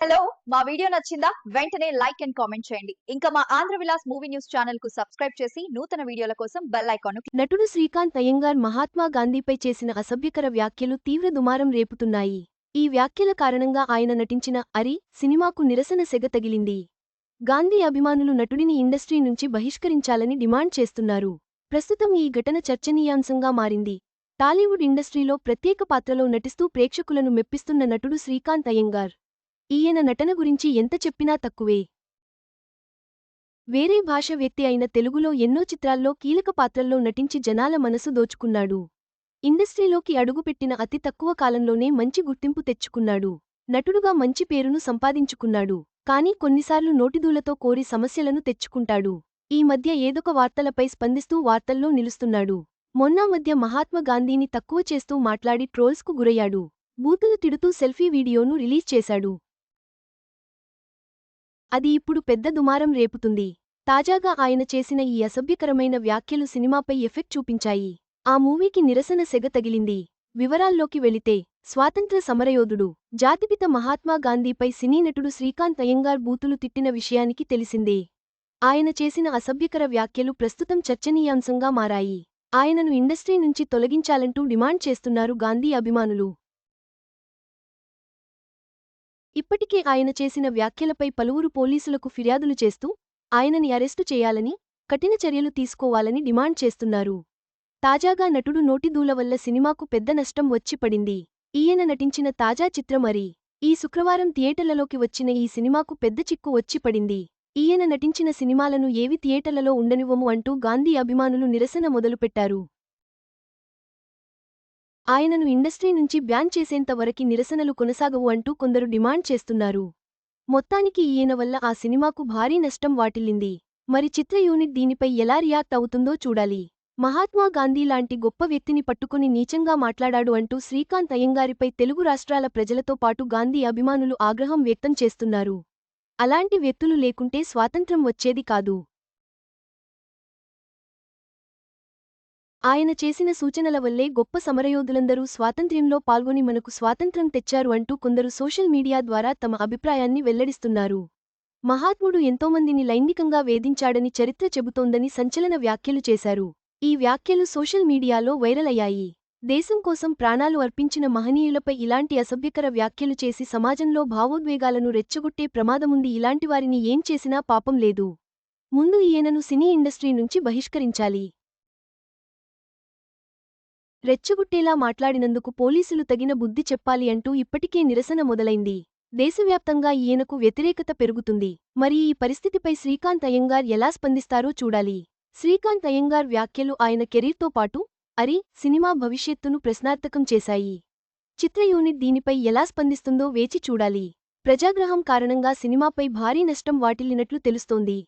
Hello మా video నచ్చిందా? వెంటనే లైక్ అండ్ కామెంట్ చేయండి. ఇంకా మా ఆంధ్ర విలాస్ మూవీ న్యూస్ ఛానల్కు సబ్స్క్రైబ్ చేసి నూతన వీడియోల కోసం బెల్ ఐకాన్ నటుడు శ్రీకాంత్ అయ్యంగార్ మహాత్మా గాంధీపై చేసిన అసభ్యకర వ్యాఖ్యలు తీవ్ర దుమారం రేపుతున్నాయి. ఈ వ్యాఖ్యల కారణంగా ఆయన నటించిన అరి సినిమాకు నిరసన సెగ తగిలింది. గాంధీ అభిమానులు నటుడిని ఇండస్ట్రీ నుంచి బహిష్కరించాలని డిమాండ్ చేస్తున్నారు. ప్రస్తుతం ఈ ఘటన చర్చనీయాంశంగా మారింది. టాలీవుడ్ ఇండస్ట్రీలో ప్రత్యేక పాత్రలో నటిస్తూ ప్రేక్షకులను మెప్పిస్తున్న నటుడు శ్రీకాంత్ అయ్యంగార్. ఈయన నటన గురించి ఎంత చెప్పినా తక్కువే. వేరే భాష వ్యక్తి అయిన తెలుగులో ఎన్నో చిత్రాల్లో కీలక పాత్రల్లో నటించి జనాల మనసు దోచుకున్నాడు. ఇండస్ట్రీలోకి అడుగుపెట్టిన అతి తక్కువ కాలంలోనే మంచి గుర్తింపు తెచ్చుకున్నాడు. నటుడుగా మంచి పేరును సంపాదించుకున్నాడు. కానీ కొన్నిసార్లు నోటిదూలతో కోరి సమస్యలను తెచ్చుకుంటాడు. ఈ మధ్య ఏదొక వార్తలపై స్పందిస్తూ వార్తల్లో నిలుస్తున్నాడు. మొన్నా మధ్య మహాత్మా గాంధీని తక్కువ చేస్తూ మాట్లాడి ట్రోల్స్కు గురయ్యాడు. బూతులు తిడుతూ సెల్ఫీ వీడియోను రిలీజ్ చేశాడు. అది ఇప్పుడు పెద్ద దుమారం రేపుతుంది. తాజాగా ఆయన చేసిన ఈ అసభ్యకరమైన వ్యాఖ్యలు సినిమాపై ఎఫెక్ట్ చూపించాయి. ఆ మూవీకి నిరసన సెగ తగిలింది. వివరాల్లోకి వెళితే స్వాతంత్ర సమరయోధుడు జాతిపిత మహాత్మాగాంధీపై సినీ నటుడు శ్రీకాంత్ అయ్యంగార్ బూతులు తిట్టిన విషయానికి తెలిసిందే. ఆయన చేసిన అసభ్యకర వ్యాఖ్యలు ప్రస్తుతం చర్చనీయాంశంగా మారాయి. ఆయనను ఇండస్ట్రీ నుంచి తొలగించాలంటూ డిమాండ్ చేస్తున్నారు గాంధీ అభిమానులు. ఇప్పటికే ఆయన చేసిన వ్యాఖ్యలపై పలువురు పోలీసులకు ఫిర్యాదులు చేస్తూ ఆయనని అరెస్టు చేయాలని కఠిన చర్యలు తీసుకోవాలని డిమాండ్ చేస్తున్నారు. తాజాగా నటుడు నోటిదూల వల్ల సినిమాకు పెద్ద నష్టం వచ్చి పడింది. ఈయన నటించిన తాజా చిత్రం ఈ శుక్రవారం థియేటర్లలోకి వచ్చిన ఈ సినిమాకు పెద్ద చిక్కు వచ్చి పడింది. ఈయన నటించిన సినిమాలను ఏవి థియేటర్లలో ఉండనివ్వము అంటూ గాంధీ అభిమానులు నిరసన మొదలుపెట్టారు. ఆయనను ఇండస్ట్రీ నుంచి బ్యాన్ చేసేంత వరకి నిరసనలు కొనసాగవు అంటూ కొందరు డిమాండ్ చేస్తున్నారు. మొత్తానికి ఈయన వల్ల ఆ సినిమాకు భారీ నష్టం వాటిల్లింది. మరి చిత్ర యూనిట్ దీనిపై ఎలా రియాక్ట్ అవుతుందో చూడాలి. మహాత్మా గాంధీ లాంటి గొప్ప వ్యక్తిని పట్టుకుని నీచంగా మాట్లాడాడు అంటూ శ్రీకాంత్ అయ్యంగారిపై తెలుగు రాష్ట్రాల ప్రజలతో పాటు గాంధీ అభిమానులు ఆగ్రహం వ్యక్తం చేస్తున్నారు. అలాంటి వ్యక్తులు లేకుంటే స్వాతంత్ర్యం వచ్చేది కాదు. ఆయన చేసిన సూచనల వల్లే గొప్ప సమరయోధులందరూ స్వాతంత్ర్యంలో పాల్గొని మనకు స్వాతంత్ర్యం తెచ్చారు అంటూ కొందరు సోషల్ మీడియా ద్వారా తమ అభిప్రాయాన్ని వెల్లడిస్తున్నారు. మహాత్ముడు ఎంతోమందిని లైంగికంగా వేధించాడని చరిత్ర చెబుతోందని సంచలన వ్యాఖ్యలు చేశారు. ఈ వ్యాఖ్యలు సోషల్ మీడియాలో వైరల్ అయ్యాయి. దేశం కోసం ప్రాణాలు అర్పించిన మహనీయులపై ఇలాంటి అసభ్యకర వ్యాఖ్యలు చేసి సమాజంలో భావోద్వేగాలను రెచ్చగొట్టే ప్రమాదముంది ఇలాంటివారిని ఏం చేసినా పాపం లేదు. ముందు ఈయనను సినీ ఇండస్ట్రీ నుంచి బహిష్కరించాలి. రెచ్చగొట్టేలా మాట్లాడినందుకు పోలీసులు తగిన బుద్ధి చెప్పాలి అంటూ ఇప్పటికే నిరసన మొదలైంది. దేశవ్యాప్తంగా ఈయనకు వ్యతిరేకత పెరుగుతుంది. మరి ఈ పరిస్థితిపై శ్రీకాంత్ అయ్యంగార్ ఎలా స్పందిస్తారో చూడాలి. శ్రీకాంత్ అయ్యంగార్ వ్యాఖ్యలు ఆయన కెరీర్తో పాటు అరి సినిమా భవిష్యత్తును ప్రశ్నార్థకం చేశాయి. చిత్ర యూనిట్ దీనిపై ఎలా స్పందిస్తుందో వేచి చూడాలి. ప్రజాగ్రహం కారణంగా సినిమాపై భారీ నష్టం వాటిల్లినట్లు తెలుస్తోంది.